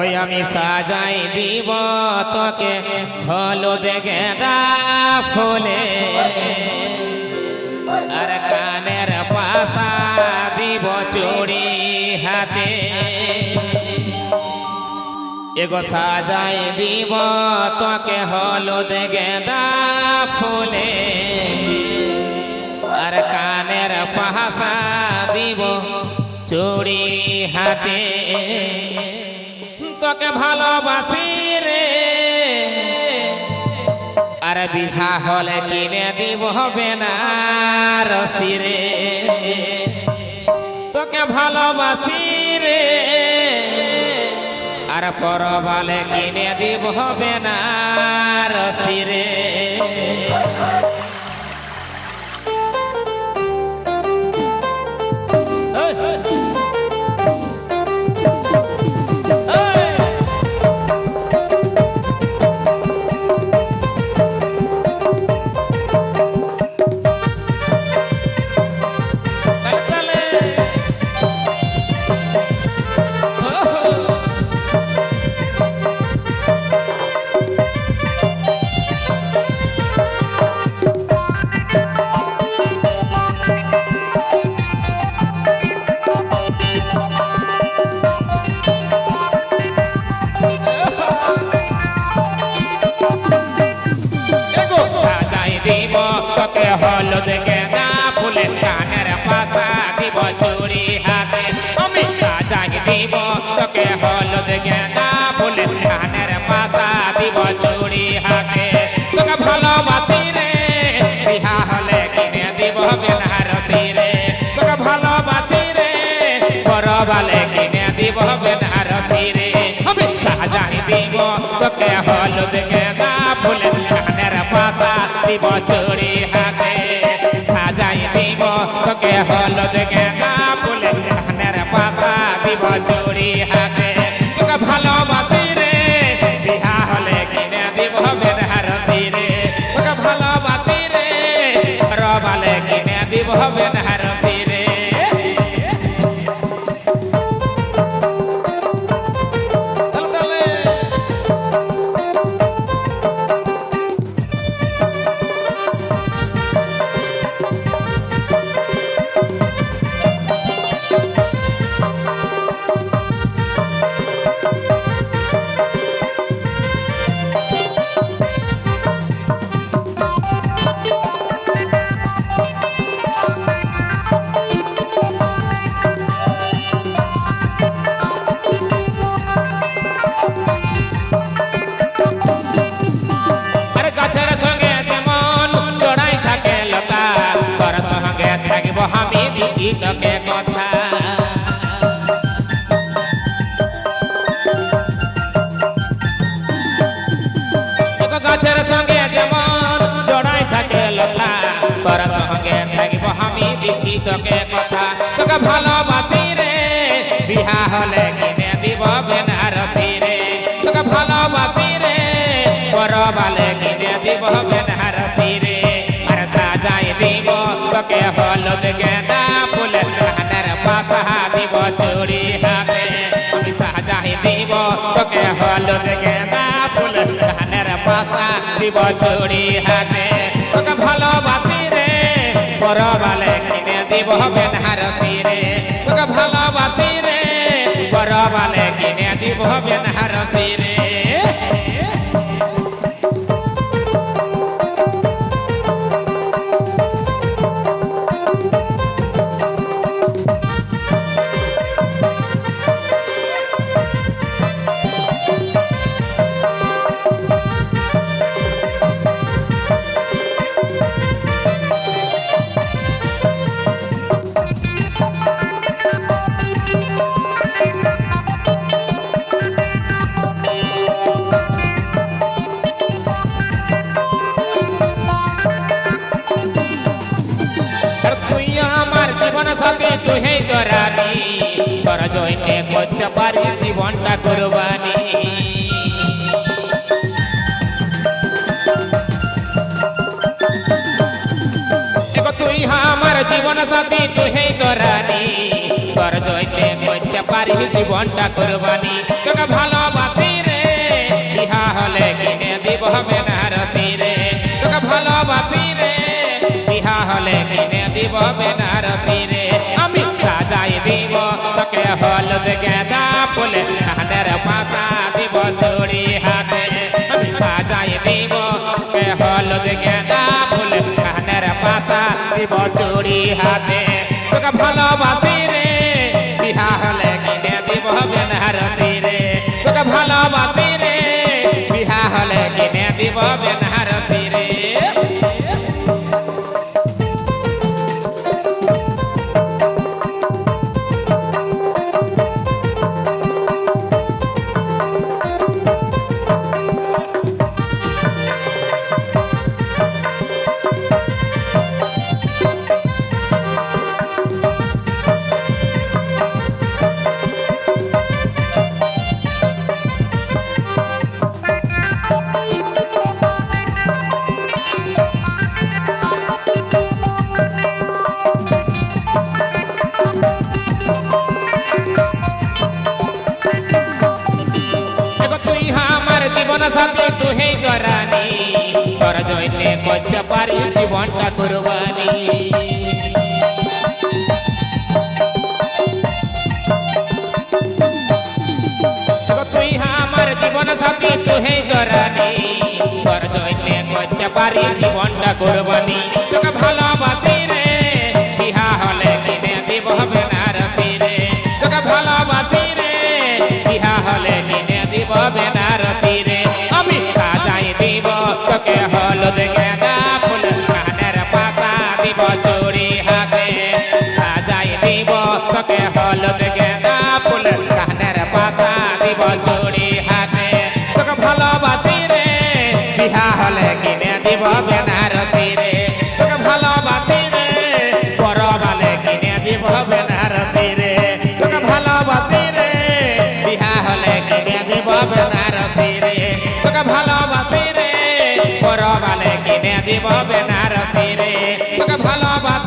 ওই আমি সাজাই দিব তোকে হলুদ গেঁদা ফুলে। আর কানের পাশা দিব চুড়ি হাতে। এগো সাজাই দিব তোকে হলুদ গেঁদা ফুলে। আর কানের পাশা দিব চুড়ি হাতে। তোকে ভালোবাসি রে। আর বিহা হলে কিনে দিব হবে না রসি রে। তোকে ভালোবাসি রে। আর পরবালে কিনে দিব হবে না রসি রে। হলুদ গেঁদা ফুলের কানের পাশা দিব চুড়ি হাতে আমি সাজাই দিব তোকে হলুদ গেঁদা ফুলের কানের পাশা দিব চুড়ি হাতে তোকে ভালোবাসি রে বিহা হলে কিনে দিব বেনারসি রে তোকে ভালোবাসি রে বড়বালে কিনে দিব বেনারসি রে আমি সাজাই দিব তোকে হলুদ গেঁদা ফুলের কানের পাশা দিব চুড়ি হাতে সাজাই দিব। তোকে হলুদ গেঁদা বলে ধানের পাশা দিব চুরি হাতে। তোকে ভালোবাসি রে বিহা হলে কিনে দিব বেনারসি রে তোকে ভালোবাসি রে, রবালে কিনে দিব বেনারসি তোকে কথা, তোকে ভালোবাসি রে। বিহা হলে কিনে দিব বেনারসি রে। তোকে ভালোবাসি রে, পরবালে কিনে দিব বেনারসি রে। আর সাজাই দিব তোকে হলুদ গেঁদা ফুলের কানের পাশা দিব চুড়ি হাতে। আমি সাজাই দিব তোকে হলুদ গেঁদা ফুলের কানের পাশা দিব চুড়ি হাতে। তোকে ভালোবাসি রে, পরবালে দিব বেনারসি রে তোকে ভালোবাসি রে। পরবালে কিনে দিব বেনারসি রে জীবন সাথে তুই হে তোরানি তোর জয়নে করতে পারি জীবনটা কোরবানি। তুই আমার জীবন সাথী তুই হে তোরানি তোর জয়নে করতে পারি জীবনটা কোরবানি। তোকে ভালোবাসি দিব বেনারসি রে আমি সাজাই দিব তোকে হলুদ গেঁদা ফুলে কানের পাশা দিব চুড়ি হাতে আমি সাজাই দিব তোকে হলুদ গেঁদা ফুলে কানের পাশা দিব চুড়ি হাতে তোকে ভালোবাসি রে বিহা হলে কিনে দিব বেনারসি রে তোকে ভালোবাসি রে বিহা হলে কিনে দিব বেনারসি রে জীবন সাথী তুই গরানি তোর জইলে করতে পারি, জীবনটা কুরবানি তুই আমার জীবন সাথী তুই গরানি তোর জইলে করতে পারি, জীবনটা কুরবানি তোকে ভালোবাসি রে, বিহা হলে কিনে দিব বেনারসি রে। তোকে ভালোবাসি রে, বিহা হলে দিব চুড়ি হাতে। তোকে ভালোবাসি রে, বিহা হলে কিনে দিব বেনারসি রে। তোকে ভালোবাসি রে, পরবালে কিনে দিব বেনারসি রে। তোকে ভালোবাসি রে, বিহা রে। তোকে ভালোবাসি